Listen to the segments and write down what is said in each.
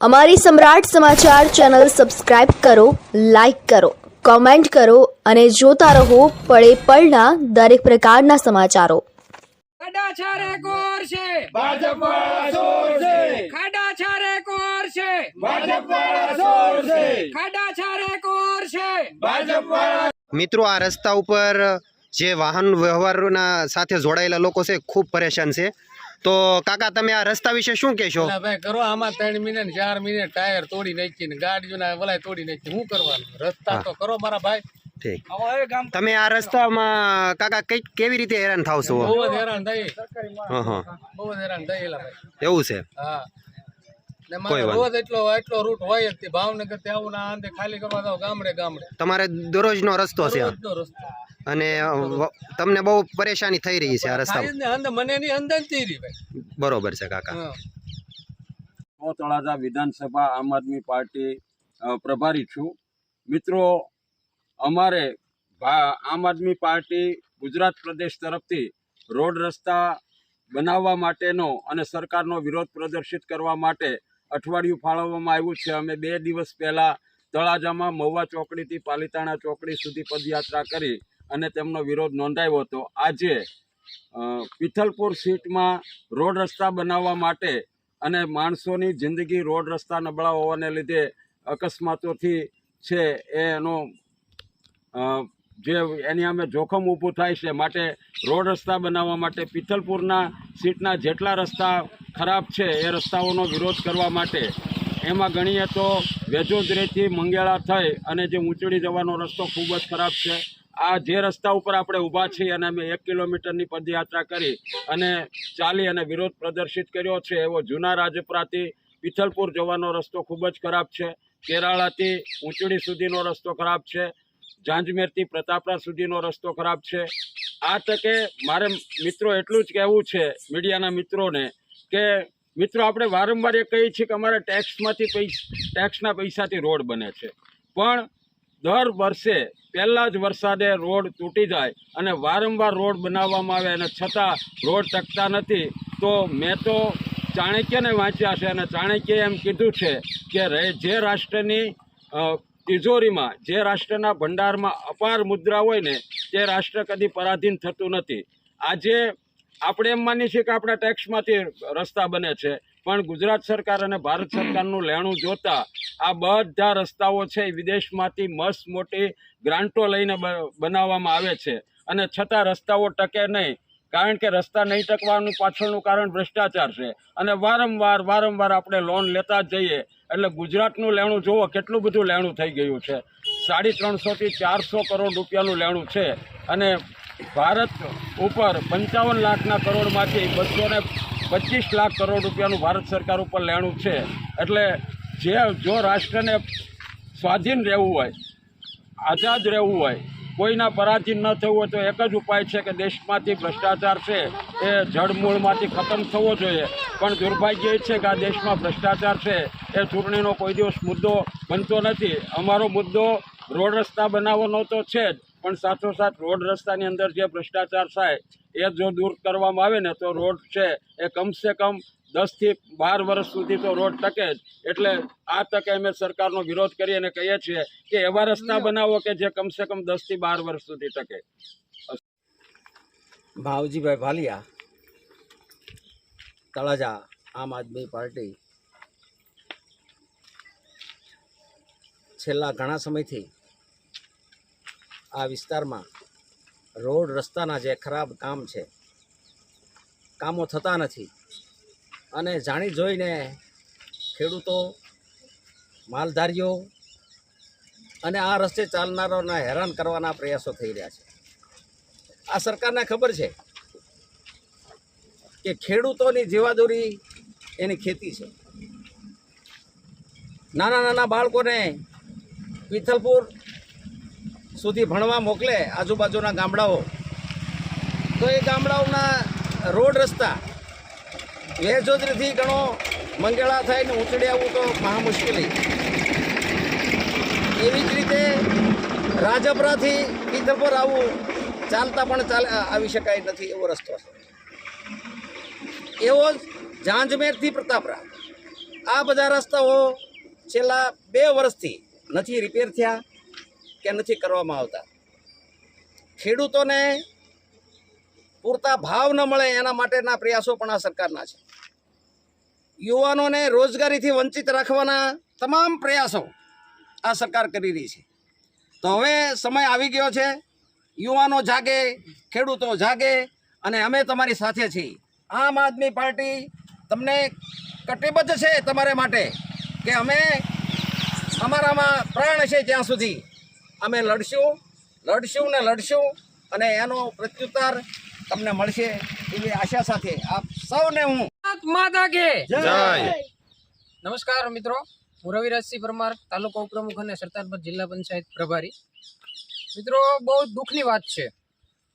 અમારી સમ્રાટ સમાચાર channel subscribe કરો લાઇક કરો કોમેન્ટ કરો અને જોતા રહો પળે પળના દરેક પ્રકારના સમાચારો. ખાડા છારે કોર છે. ભાજપ વાળા ચોર છે. ખાડા છારે કોર છે. ભાજપ વાળા ચોર છે. ખાડા છારે કોર છે. ભાજપ વાળા મિત્રો આ રસ્તા ઉપર જે વાહન વ્યવહારના સાથે જોડાયેલા લોકો છે ખૂબ પરેશાન છે. તો કાકા તમે આ રસ્તા વિશે શું કહેશો? ભાઈ કરો આમાં ત્રણ મિનિટ ચાર મિનિટ ટાયર તોડી નાખી ને ગાડીઓના વલાય તોડી નાખી શું કરવાનું? રસ્તા તો કરો મારા ભાઈ. ઠીક. તમે આ રસ્તામાં કાકા કઈ કેવી રીતે હેરાન થાવ છો બહુ જ હેરાન થઈ. બહુ જ હેરાન થયેલા એવું છે? હા. ને કોઈ મારે રોજ એટલો એટલો રૂટ હોય જ ભાવનગરથી આવું ના આંધે ખાલી કરવા જાવ ગામડે ગામડે. તમારે દરરોજનો રસ્તો છે. રસ્તો. અને તમને બહુ પરેશાની થઈ રહી છે આ અંદર મને ની અંદર જ રહી ભાઈ. બરોબર છે કાકા. હું. તળાજા વિધાનસભા આમ આદમી પાર્ટી પ્રભારી છું. મિત્રો અમારે આમ આદમી પાર્ટી ગુજરાત પ્રદેશ તરફથી રોડ રસ્તા બનાવવા માટેનો અને સરકારનો વિરોધ પ્રદર્શિત કરવા માટે અઠવાડિયું ફાળવવામાં આવ્યું છે. અમે બે દિવસ પહેલાં તળાજામાં મહુવા ચોકડીથી પાલિતાણા ચોકડી સુધી પદયાત્રા કરી અને તેમનો વિરોધ નોંધાયો હતો. આજે પિથલપુર સીટમાં રોડ રસ્તા બનાવવા માટે અને માણસોની જિંદગી રોડ રસ્તા નબળા હોવાને લીધે અકસ્માતોથી છે એનો જે એની અમે જોખમ ઊભું થાય છે, માટે રોડ રસ્તા બનાવવા માટે, પિથલપુરના સીટના જેટલા રસ્તા ખરાબ છે, એ રસ્તાઓનો વિરોધ કરવા માટે. એમાં ગણીએ તો વેજોદરેથી મંગેળા થઈ અને જે ઊંચડી જવાનો રસ્તો ખૂબ જ ખરાબ છે. આ જે રસ્તા ઉપર આપણે ઊભા છીએ અને અમે એક કિલોમીટરની પદયાત્રા કરી અને ચાલી અને વિરોધ પ્રદર્શિત કર્યો છે, એવો જૂના રાજપરાથી પિથલપુર જવાનો રસ્તો ખૂબ જ ખરાબ છે. કેરાળાથી ઊંચડી સુધીનો રસ્તો ખરાબ છે. જાંજમેરથી પ્રતાપરા સુધીનો રસ્તો ખરાબ છે. આ તકે મારે મિત્રો એટલું જ કહેવું છે મીડિયાના મિત્રોને કે મિત્રો આપણે વારંવાર એ કહીએ છીએ કે અમારા ટેક્સમાંથી પૈસા, ટેક્સના પૈસાથી રોડ બને છે. પણ દર વર્ષે પહેલાં જ વરસાદે રોડ તૂટી જાય અને વારંવાર રોડ બનાવવામાં આવે અને છતાં રોડ ટકતા નથી, તો મેં તો ચાણક્યને વાંચ્યા છે અને ચાણક્યએ એમ કીધું છે કે જે રાષ્ટ્રની તિજોરીમાં જે રાષ્ટ્રના ભંડારમાં અપાર મુદ્રા હોય ને, તે રાષ્ટ્ર કદી પરાધીન થતું નથી. આજે આપણે એમ માનીએ છીએ કે આપણા ટેક્સમાંથી રસ્તા બને છે, પણ ગુજરાત સરકાર અને ભારત સરકારનું લેણું જોતા આ બધા રસ્તાઓ છે વિદેશમાંથી મસ્ત મોટી ગ્રાન્ટો લઈને બનાવવામાં આવે છે. અને છતાં રસ્તાઓ ટકે નહીં કારણ કે રસ્તા નહીં ટકવાનું પાછળનું કારણ ભ્રષ્ટાચાર છે. અને વારંવાર વારંવાર આપણે લોન લેતા જઈએ. એટલે ગુજરાતનું લેણું જુઓ, કેટલું બધું લેણું થઈ ગયું છે. સાડી ત્રણસોથી ચારસો કરોડ રૂપિયાનું લેણું છે. અને ભારત ઉપર પંચાવન લાખના કરોડમાંથી બસો ને પચીસ લાખ કરોડ રૂપિયાનું ભારત સરકાર ઉપર લેણું છે. એટલે જે, જો રાષ્ટ્રને સ્વાધીન રહેવું હોય, આઝાદ રહેવું હોય કોઈના પરાધીન ન થવું હોય તો એક જ ઉપાય છે કે દેશમાંથી ભ્રષ્ટાચાર છે એ જળમૂળમાંથી ખતમ થવો જોઈએ. પણ દુર્ભાગ્ય એ છે કે આ દેશમાં ભ્રષ્ટાચાર છે. એ ચૂંટણીનો કોઈ દિવસ મુદ્દો બનતો નથી. અમારો મુદ્દો રોડ રસ્તા બનાવવાનો તો છે જ, પણ સાથોસાથ રોડ રસ્તાની અંદર જે ભ્રષ્ટાચાર થાય, એ જો દૂર કરવામાં આવે ને તો રોડ છે એ કમસે કમ દસથી બાર વર્ષ સુધી તો રોડ ટકે જ. એટલે આ તકે અમે સરકારનો વિરોધ કરી અને કહીએ છીએ કે એવા રસ્તા બનાવો કે જે કમસે કમ દસથી બાર વર્ષ સુધી ટકે. ભાવજીભાઈ ભાલિયા, તળાજા, આમ આદમી પાર્ટી. છેલ્લા ઘણા સમયથી આ વિસ્તારમાં રોડ રસ્તાના જે ખરાબ કામ છે, કામો થતા નથી. અને જાણી જોઈને ખેડૂતો, માલધારીઓ અને આ રસ્તે ચાલનારાઓને હેરાન કરવાના પ્રયાસો થઈ રહ્યા છે. આ સરકારને ખબર છે કે ખેડૂતોની જીવાદોરી એની ખેતી છે. નાના નાના બાળકોને પિથલપુર સુધી ભણવા મોકલે આજુબાજુના ગામડાઓ. તો એ ગામડાઓના રોડ રસ્તા વેજોદરીથી ઘણો મંગેળા થઈને ઊંચડી આવવું તો મહા મુશ્કેલી. એવી જ રીતે રાજપરાથી પિથલપુર આવવું ચાલતા પણ ચાલ આવી શકાય નથી એવો રસ્તો છે. એવો જ ઝાંઝમેરથી પ્રતાપરા આ બધા રસ્તાઓ છેલ્લા બે વર્ષથી નથી રિપેર થયા કે નથી કરવામાં આવતા. ખેડૂતોને પૂરતા ભાવ ન મળે એના માટેના પ્રયાસો પણ આ સરકારના છે. યુવાનોને રોજગારીથી વંચિત રાખવાના તમામ પ્રયાસો આ સરકાર કરી રહી છે. તો હવે સમય આવી ગયો છે. યુવાનો જાગે, ખેડૂતો જાગે અને અમે તમારી સાથે છીએ. આમ આદમી પાર્ટી તમને કટિબદ્ધ છે તમારા માટે કે અમે અમારામાં પ્રાણ છે ત્યાં સુધી. અમે લડશું લડશું ને લડશું અને એનો પ્રત્યુત્તર તમને મળશે એવી આશા સાથે આપ સૌને હું માતા કે જય. નમસ્કાર મિત્રો હું રવિરાજસિંહ પરમાર તાલુકા ઉપપ્રમુખ અને સરદારપર જિલ્લા પંચાયત પ્રભારી. મિત્રો બહુ દુઃખની વાત છે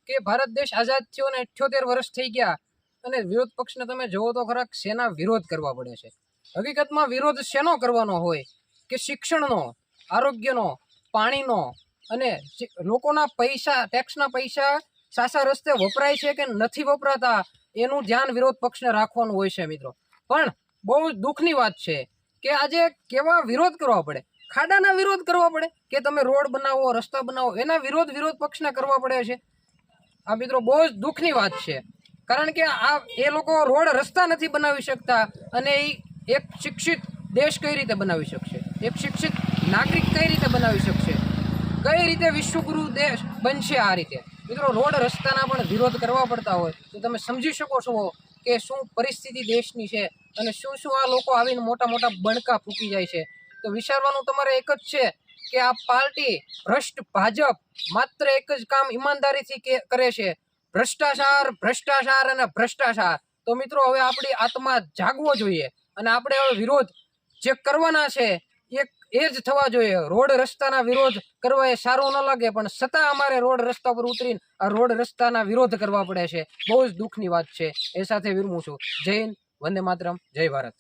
કે ભારત દેશ આઝાદ થયો ને અઠ્યોતેર વર્ષ થઈ ગયા અને વિરોધ પક્ષને તમે જોવો તો ખરા શેના વિરોધ કરવા પડે છે. હકીકતમાં વિરોધ શેનો કરવાનો હોય? કે શિક્ષણનો આરોગ્યનો પાણીનો અને લોકોના પૈસા ટેક્સના પૈસા સાસા રસ્તે વપરાય છે કે નથી વપરાતા, એનું ધ્યાન વિરોધ પક્ષને રાખવાનું હોય છે મિત્રો. પણ બહુ દુઃખની વાત છે કે આજે કેવા વિરોધ કરવા પડે? ખાડાના વિરોધ કરવા પડે કે તમે રોડ બનાવો, રસ્તા બનાવો, એના વિરોધ વિરોધ પક્ષને કરવા પડે છે? આ મિત્રો બહુ જ દુઃખની વાત છે. કારણ કે આ એ લોકો રોડ રસ્તા નથી બનાવી શકતા અને એ એક શિક્ષિત દેશ કઈ રીતે બનાવી શકશે? એક શિક્ષિત નાગરિક કઈ રીતે બનાવી શકશે? કઈ રીતે વિશ્વગુરુ દેશ બનશે આ રીતે? મિત્રો, રોડ રસ્તાના પણ વિરોધ કરવા પડતા હોય. તો તમે સમજી શકો છો કે શું પરિસ્થિતિ દેશની છે અને શું શું આ લોકો આવીને મોટા મોટા બણકા ફૂકી જાય છે. તો વિચારવાનું તમારે એક જ છે કે આ પાર્ટી ભ્રષ્ટ ભાજપ માત્ર એક જ કામ ઈમાનદારીથી કરે છે. ભ્રષ્ટાચાર ભ્રષ્ટાચાર અને ભ્રષ્ટાચાર. તો મિત્રો, હવે આપણી આત્મા જાગવો જોઈએ અને આપણે હવે વિરોધ જે કરવાના છે એ જ થવા જોઈએ. રોડ રસ્તાના વિરોધ કરવા એ સારું ન લાગે, પણ છતાં અમારે રોડ રસ્તા પર ઉતરીને આ રોડ રસ્તાના વિરોધ કરવા પડે છે. બહુ જ દુઃખની વાત છે. એ સાથે વિરમું છું. જય હિન્દ, વંદે માતરમ, જય ભારત.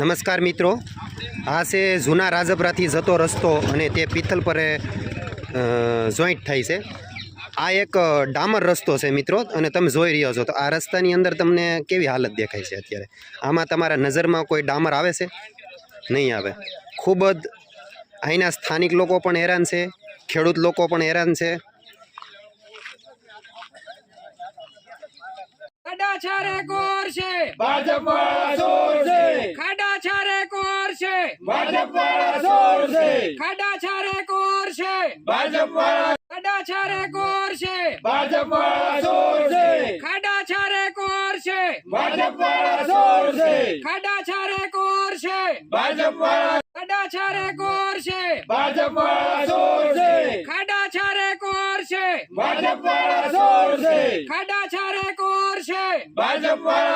નમસ્કાર મિત્રો. આ છે જૂના રાજપરાથી જતો રસ્તો અને તે પિથલ પર જોઈન્ટ થાય છે. આ એક ડામર રસ્તો છે મિત્રો, અને તમે જોઈ રહ્યા છો. તો આ રસ્તાની અંદર તમને કેવી હાલત દેખાય છે અત્યારે? આમાં તમારા નજરમાં કોઈ ડામર આવે છે? નહીં આવે. ખૂબ જ અહીંના સ્થાનિક લોકો પણ હેરાન છે ખેડૂત લોકો પણ હેરાન છે. ખાડા છારે કોર છે. ભાજપ વાળા ચોર છે. ખાડા છારે કોર છે. ભાજપ વાળા ચોર છે. ખાડા છારે કોર છે. ભાજપ વાળા ખાડા છારે કોર છે. ભાજપ વાળા ચોર છે ભાજપ વાળા ચોર છે. ખાડા છારે કોર છે. ભાજપ વાળા ખાડા છારે કોર છે. ભાજપ વાળા ચોર છે. ખાડા છારે કોર છે. ભાજપ વાળા ચોર છે. ખાડા છારે કોર છે. ભાજપ વાળા